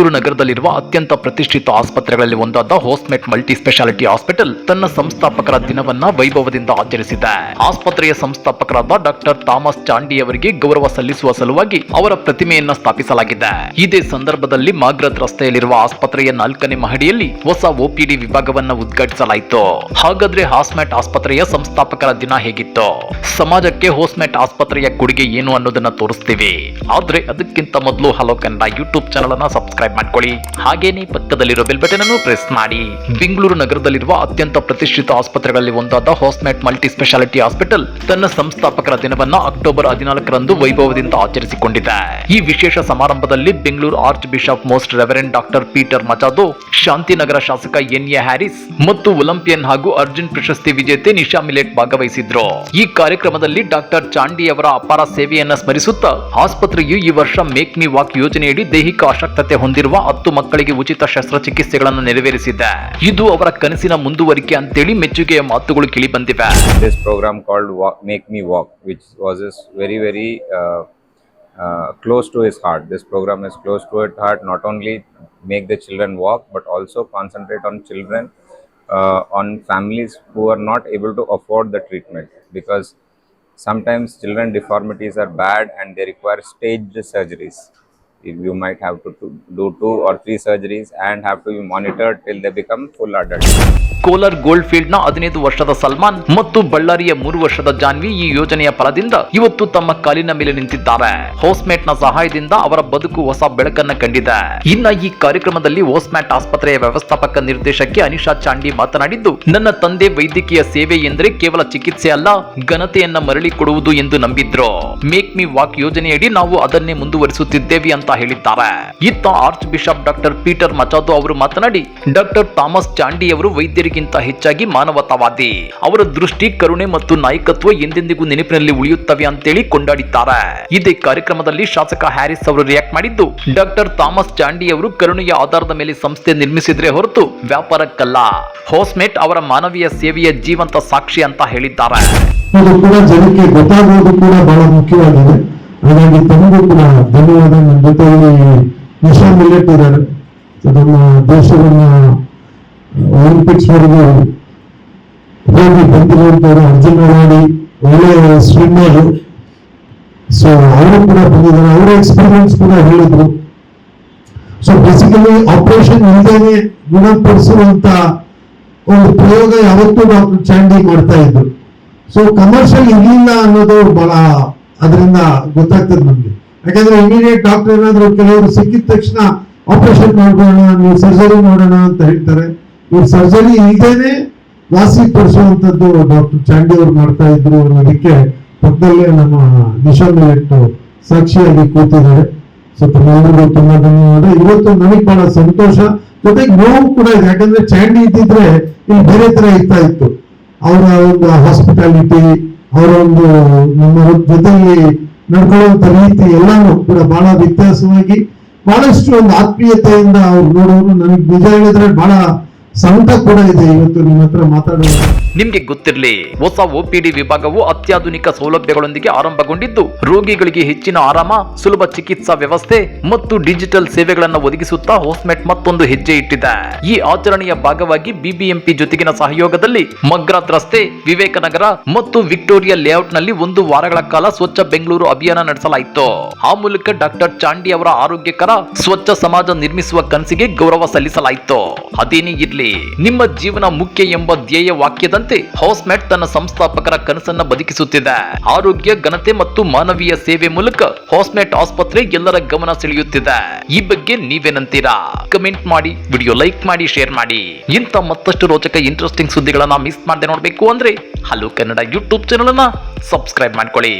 ಬೆಂಗಳೂರು ನಗರದಲ್ಲಿರುವ ಅತ್ಯಂತ ಪ್ರತಿಷ್ಠಿತ ಆಸ್ಪತ್ರೆಗಳಲ್ಲಿ ಒಂದಾದ ಹೋಸ್ಮೆಟ್ ಮಲ್ಟಿ ಸ್ಪೆಷಾಲಿಟಿ ಹಾಸ್ಪಿಟಲ್ ತನ್ನ ಸಂಸ್ಥಾಪಕರ ದಿನವನ್ನ ವೈಭವದಿಂದ ಆಚರಿಸಿದೆ. ಆಸ್ಪತ್ರೆಯ ಸಂಸ್ಥಾಪಕರಾದ ಡಾಕ್ಟರ್ ಥಾಮಸ್ ಚಾಂಡಿ ಅವರಿಗೆ ಗೌರವ ಸಲ್ಲಿಸುವ ಸಲುವಾಗಿ ಅವರ ಪ್ರತಿಮೆಯನ್ನ ಸ್ಥಾಪಿಸಲಾಗಿದೆ. ಇದೇ ಸಂದರ್ಭದಲ್ಲಿ ಮಾಗ್ರತ್ ರಸ್ತೆಯಲ್ಲಿರುವ ಆಸ್ಪತ್ರೆಯ ನಾಲ್ಕನೇ ಮಹಡಿಯಲ್ಲಿ ಹೊಸ ಒಪಿಡಿ ವಿಭಾಗವನ್ನ ಉದ್ಘಾಟಿಸಲಾಯಿತು. ಹಾಗಾದ್ರೆ ಹಾಸ್ಮೆಟ್ ಆಸ್ಪತ್ರೆಯ ಸಂಸ್ಥಾಪಕರ ದಿನ ಹೇಗಿತ್ತು? ಸಮಾಜಕ್ಕೆ ಹೋಸ್ಮೆಟ್ ಆಸ್ಪತ್ರೆಯ ಕೊಡುಗೆ ಏನು ಅನ್ನೋದನ್ನ ತೋರಿಸ್ತೀವಿ. ಆದ್ರೆ ಅದಕ್ಕಿಂತ ಮೊದಲು ಹಲೋ ಕನ್ನಡ ಯೂಟ್ಯೂಬ್ ಚಾನಲ್ ಅನ್ನ ಸಬ್ಸ್ಕ್ರೈಬ್ ಮಾಡ್ಕೊಳ್ಳಿ. ಹಾಗೇನೇ ಪಕ್ಕದಲ್ಲಿರೋ ಬೆಲ್ ಬಟನ್ ಅನ್ನು ಪ್ರೆಸ್ ಮಾಡಿ. ಬೆಂಗಳೂರು ನಗರದಲ್ಲಿರುವ ಅತ್ಯಂತ ಪ್ರತಿಷ್ಠಿತ ಆಸ್ಪತ್ರೆಗಳಲ್ಲಿ ಒಂದಾದ ಹೋಸ್ಮೆಟ್ ಮಲ್ಟಿ ಸ್ಪೆಷಾಲಿಟಿ ಹಾಸ್ಪಿಟಲ್ ತನ್ನ ಸಂಸ್ಥಾಪಕರ ದಿನವನ್ನ ಅಕ್ಟೋಬರ್ ಹದಿನಾಲ್ಕರಂದು ವೈಭವದಿಂದ ಆಚರಿಸಿಕೊಂಡಿದೆ. ಈ ವಿಶೇಷ ಸಮಾರಂಭದಲ್ಲಿ Bengaluru arch bishop most reverend doctor Peter Machado, Shantinagar ಶಾಸಕ ಎನ್ ಎ ಹ್ಯಾರಿಸ್ ಮತ್ತು ಒಲಿಂಪಿಯನ್ ಹಾಗೂ ಅರ್ಜುನ್ ಪ್ರಶಸ್ತಿ ವಿಜೇತೆ ನಿಶಾ ಮಿಲೇಟ್ ಭಾಗವಹಿಸಿದ್ರು. ಈ ಕಾರ್ಯಕ್ರಮದಲ್ಲಿ ಡಾಕ್ಟರ್ ಚಾಂಡಿ ಅವರ ಅಪಾರ ಸೇವೆಯನ್ನ ಸ್ಮರಿಸುತ್ತಾ ಆಸ್ಪತ್ರೆಯು ಈ ವರ್ಷ ಮೇಕ್ ಮಿ ವಾಕ್ ಯೋಜನೆಯಡಿ ದೈಹಿಕ ಅಶಕ್ತತೆ ಹೊಂದಿರುವ ಹತ್ತು ಮಕ್ಕಳಿಗೆ ಉಚಿತ ಶಸ್ತ್ರಚಿಕಿತ್ಸೆಗಳನ್ನು ನೆರವೇರಿಸಿದೆ ಇದು ಅವರ ಕನಸಿನ ಮುಂದುವರಿಕೆ ಅಂತೇಳಿ ಮೆಚ್ಚುಗೆಯ ಮಾತುಗಳು ಕೇಳಿ ಬಂದಿವೆ this program called walk, Make Me Walk, which was very very, very uh, uh, close to his heart. This program is close to his heart, not only make the children walk, but also concentrate on children, are not able to afford the treatment because sometimes children deformities are bad and they require staged surgeries. You might have to, to do two or three surgeries and have to be monitored till they become full adult. Kolar gold ಫೀಲ್ಡ್ನ ಹದಿನೈದು ವರ್ಷದ ಸಲ್ಮಾನ್ ಮತ್ತು ಬಳ್ಳಾರಿಯ ಮೂರು ವರ್ಷದ ಜಾನ್ವಿ ಈ ಯೋಜನೆಯ ಫಲದಿಂದ ಇವತ್ತು ತಮ್ಮ ಕಾಲಿನ ಮೇಲೆ ನಿಂತಿದ್ದಾರೆ. ಹೋಸ್ಮ್ಯಾಟ್ನ ಸಹಾಯದಿಂದ ಅವರ ಬದುಕು ಹೊಸ ಬೆಳಕನ್ನ ಕಂಡಿದೆ. ಇನ್ನ ಈ ಕಾರ್ಯಕ್ರಮದಲ್ಲಿ ಹೋಸ್ಮ್ಯಾಟ್ ಆಸ್ಪತ್ರೆಯ ವ್ಯವಸ್ಥಾಪಕ ನಿರ್ದೇಶಕಿ ಅನಿಶಾ ಚಾಂಡಿ ಮಾತನಾಡಿದ್ದು ನನ್ನ ತಂದೆ ವೈದ್ಯಕೀಯ ಸೇವೆ ಎಂದರೆ ಕೇವಲ ಚಿಕಿತ್ಸೆ ಅಲ್ಲ ಘನತೆಯನ್ನ ಮರಳಿ ಕೊಡುವುದು ಎಂದು ನಂಬಿದ್ರು. ಮೇಕ್ ಮಿ ವಾಕ್ ಯೋಜನೆಯಡಿ ನಾವು ಅದನ್ನೇ ಮುಂದುವರಿಸುತ್ತಿದ್ದೇವೆ ಅಂತ ಹೇಳಿದ್ದಾರೆ. ಇತ್ತ archbishop doctor Peter Machado ಅವರು ಮಾತನಾಡಿ, ಡಾಕ್ಟರ್ ಥಾಮಸ್ ಚಾಂಡಿ ಅವರು ವೈದ್ಯರಿಗಿಂತ ಹೆಚ್ಚಾಗಿ ಮಾನವತಾವಾದಿ. ಅವರ ದೃಷ್ಟಿ, ಕರುಣೆ ಮತ್ತು ನಾಯಕತ್ವ ಎಂದೆಂದಿಗೂ ನೆನಪಿನಲ್ಲಿ ಉಳಿಯುತ್ತವೆ ಅಂತೇಳಿ ಕೊಂಡಾಡಿದ್ದಾರೆ. ಇದೇ ಕಾರ್ಯಕ್ರಮದಲ್ಲಿ ಶಾಸಕ ಹ್ಯಾರಿಸ್ ಅವರು ರಿಯಾಕ್ಟ್ ಮಾಡಿದ್ದು, ಡಾಕ್ಟರ್ ಥಾಮಸ್ ಚಾಂಡಿ ಅವರು ಕರುಣೆಯ ಆಧಾರದ ಮೇಲೆ ಸಂಸ್ಥೆ ನಿರ್ಮಿಸಿದ್ರೆ ಹೊರತು ವ್ಯಾಪಾರಕ್ಕಲ್ಲ. ಹೋಸ್ಮೇಟ್ ಅವರ ಮಾನವೀಯ ಸೇವೆಯ ಜೀವಂತ ಸಾಕ್ಷಿ ಅಂತ ಹೇಳಿದ್ದಾರೆ. ಜನಕ್ಕೆ ಗೊತ್ತಾಗೋದು ಕೂಡ ಬಹಳ ಮುಖ್ಯವಾಗಿದೆ. ಹಾಗಾಗಿ ತಮಗೂ ಕೂಡ ಧನ್ಯವಾದ. ನನ್ನ ಜೊತೆಯಲ್ಲಿ ನಿಶಾ ಮಿಲೆಟ್ ಇದ್ದಾರೆ. ನಮ್ಮ ದೇಶವನ್ನ ಒಲಿಂಪಿಕ್ಸ್ ವರೆಗೂ ಹೋಗಿ ಬಂದಿರುವಂತವರು ಅರ್ಜುನ ಮಾಡಿ ಒಳ್ಳೆಯ ಸ್ವಿಮ್ಮರ್ ಸೊ ಅವರು ಕೂಡ ಬಂದಿದ್ದಾರೆ. ಅವರ ಎಕ್ಸ್ಪೀರಿಯನ್ಸ್ ಕೂಡ ಹೇಳಿದ್ರು. ಸೊ ಬೇಸಿಕಲಿ ಆಪರೇಷನ್ ಇಲ್ಲದೇನೆ ಗುಣಪಡಿಸುವಂತ ಒಂದು ಪ್ರಯೋಗ ಯಾವತ್ತೂ ಡಾಕ್ಟರ್ ಚಾಂಡಿ ಮಾಡ್ತಾ ಇದ್ರು. ಸೊ ಕಮರ್ಷಿಯಲ್ ಇರಲಿಲ್ಲ ಅನ್ನೋದು ಬಹಳ ಅದರಿಂದ ಗೊತ್ತಾಗ್ತದೆ ನಮಗೆ. ಯಾಕಂದ್ರೆ ಇಮಿಡಿಯೇಟ್ ಡಾಕ್ಟರ್ ಏನಾದ್ರು ಕೆಲವರು ಸಿಕ್ಕಿದ ತಕ್ಷಣ ಆಪರೇಷನ್ ಮಾಡೋಣ ನೀವು ಸರ್ಜರಿ ಮಾಡೋಣ ಅಂತ ಹೇಳ್ತಾರೆ. ಇವ್ರು ಸರ್ಜರಿ ಇಲ್ದೇನೆ ವಾಸಿ ತೋರಿಸುವಂಥದ್ದು ಡಾಕ್ಟರ್ ಚಾಂಡಿ ಅವ್ರು ಮಾಡ್ತಾ ಇದ್ರು ಅನ್ನೋದಕ್ಕೆ ಪಕ್ಕದಲ್ಲೇ ನಮ್ಮ ನಿಶಾ ಇಟ್ಟು ಸಾಕ್ಷಿಯಾಗಿ ಕೂತಿದ್ದಾರೆ. ಸೊ ತಮ್ಮೆಲ್ಲರಿಗೂ ತುಂಬಾ ಧನ್ಯವಾದ. ಇವತ್ತು ನನಗೆ ಬಹಳ ಸಂತೋಷ. ಜೊತೆಗೆ ನೋವು ಕೂಡ ಇದೆ. ಯಾಕಂದ್ರೆ ಚಾಂಡಿ ಇದ್ದಿದ್ರೆ ಇಲ್ಲಿ ಬೇರೆ ತರ ಇರ್ತಾ ಇತ್ತು. ಅವರ ಒಂದು ಹಾಸ್ಪಿಟಾಲಿಟಿ ಅವರ ಒಂದು ನಮ್ಮ ಜೊತೆಯಲ್ಲಿ ನಡ್ಕೊಳ್ಳುವಂತ ರೀತಿ ಎಲ್ಲಾನು ಕೂಡ ಬಹಳ ವ್ಯತ್ಯಾಸವಾಗಿ ಬಹಳಷ್ಟು ಒಂದು ಆತ್ಮೀಯತೆಯಿಂದ ಅವ್ರು ನೋಡೋರು ನನಗೆ ನಿಜ ಹೇಳಿದ್ರೆ ಬಹಳ ನಿಮ್ಗೆ ಗೊತ್ತಿರಲಿ, ಹೊಸ ಒಪಿಡಿ ವಿಭಾಗವು ಅತ್ಯಾಧುನಿಕ ಸೌಲಭ್ಯಗಳೊಂದಿಗೆ ಆರಂಭಗೊಂಡಿದ್ದು, ರೋಗಿಗಳಿಗೆ ಹೆಚ್ಚಿನ ಆರಾಮ, ಸುಲಭ ಚಿಕಿತ್ಸಾ ವ್ಯವಸ್ಥೆ ಮತ್ತು ಡಿಜಿಟಲ್ ಸೇವೆಗಳನ್ನು ಒದಗಿಸುತ್ತಾ ಹೋಸ್ಮೆಟ್ ಮತ್ತೊಂದು ಹೆಜ್ಜೆ ಇಟ್ಟಿದೆ. ಈ ಆಚರಣೆಯ ಭಾಗವಾಗಿ ಬಿಬಿಎಂಪಿ ಜೊತೆಗಿನ ಸಹಯೋಗದಲ್ಲಿ ಮಗ್ರಾತ್ ರಸ್ತೆ, ವಿವೇಕನಗರ ಮತ್ತು ವಿಕ್ಟೋರಿಯಾ ಲೇಔಟ್ನಲ್ಲಿ ಒಂದು ವಾರಗಳ ಕಾಲ ಸ್ವಚ್ಛ ಬೆಂಗಳೂರು ಅಭಿಯಾನ ನಡೆಸಲಾಯಿತು. ಆ ಮೂಲಕ ಡಾಕ್ಟರ್ ಚಾಂಡಿ ಅವರ ಆರೋಗ್ಯಕರ, ಸ್ವಚ್ಛ ಸಮಾಜ ನಿರ್ಮಿಸುವ ಕನಸಿಗೆ ಗೌರವ ಸಲ್ಲಿಸಲಾಯಿತು. ಅದೇನೇ ಇರ್ಲಿ ನಿಮ್ಮ ಜೀವನ ಮುಖ್ಯ ಎಂಬ ಧ್ಯೇಯ ವಾಕ್ಯದಂತೆ ಹೌಸ್ಮೆಟ್ ತನ್ನ ಸಂಸ್ಥಾಪಕರ ಕನಸನ್ನ ಬದುಕಿಸುತ್ತಿದೆ. ಆರೋಗ್ಯ, ಘನತೆ ಮತ್ತು ಮಾನವೀಯ ಸೇವೆ ಮೂಲಕ ಹೌಸ್ಮೆಟ್ ಆಸ್ಪತ್ರೆ ಎಲ್ಲರ ಗಮನ ಸೆಳೆಯುತ್ತಿದೆ. ಈ ಬಗ್ಗೆ ನೀವೇನಂತೀರಾ? ಕಮೆಂಟ್ ಮಾಡಿ, ವಿಡಿಯೋ ಲೈಕ್ ಮಾಡಿ, ಶೇರ್ ಮಾಡಿ. ಇಂಥ ಮತ್ತಷ್ಟು ರೋಚಕ ಇಂಟ್ರೆಸ್ಟಿಂಗ್ ಸುದ್ದಿಗಳನ್ನ ಮಿಸ್ ಮಾಡದೆ ನೋಡಬೇಕು ಅಂದ್ರೆ ಹಲೋ ಕನ್ನಡ ಯೂಟ್ಯೂಬ್ ಚಾನಲ್ ಅನ್ನ ಸಬ್ಸ್ಕ್ರೈಬ್ ಮಾಡ್ಕೊಳ್ಳಿ.